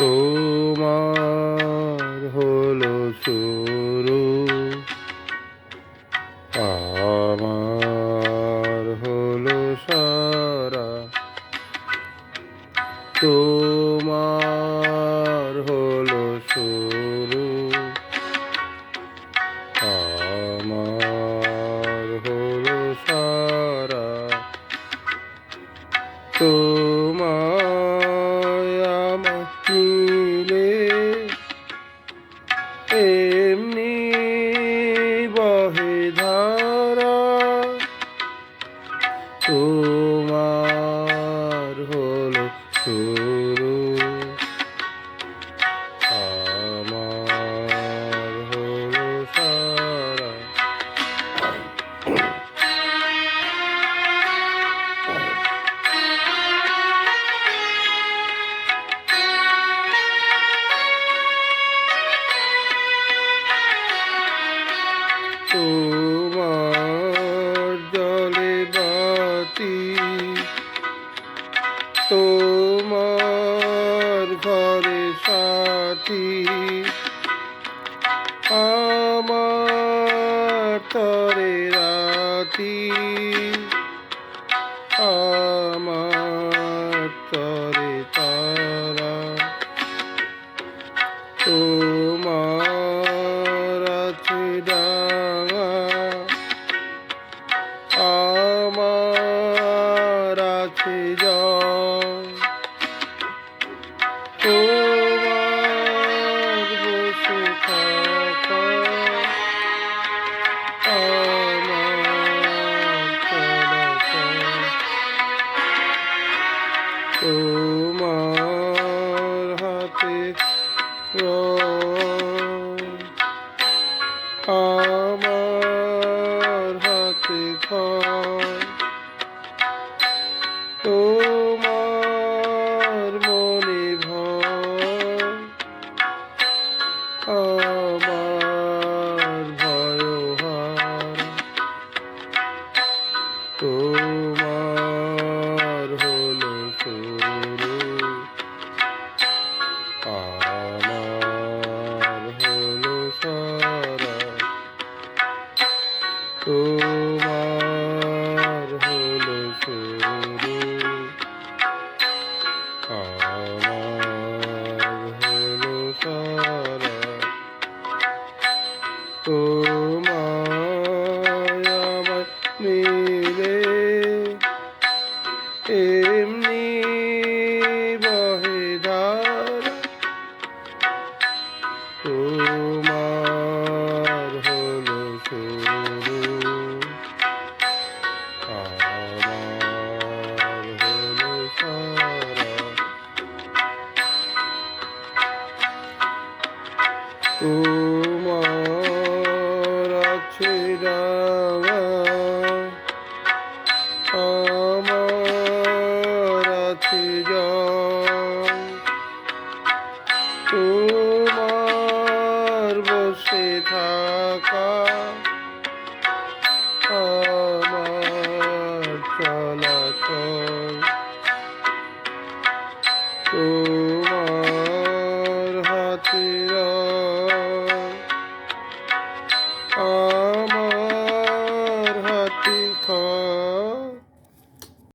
তোমার হলো শুরু। আমার হলো সারা। তোমার হলো শুরু। আমার হলো সারা। তোমায় শুরু রাতি আমার তরে হাতে আমার হাতে খড় তোমার মনে ভয় আমার ভয় হার। তোমার তোমায় আমার মিলে এমনি বহে ধারা তোমার হলো শুরু আমার হলো সারা। তোমার জল তোমার বসে থাকা আমার চলাচল তোমার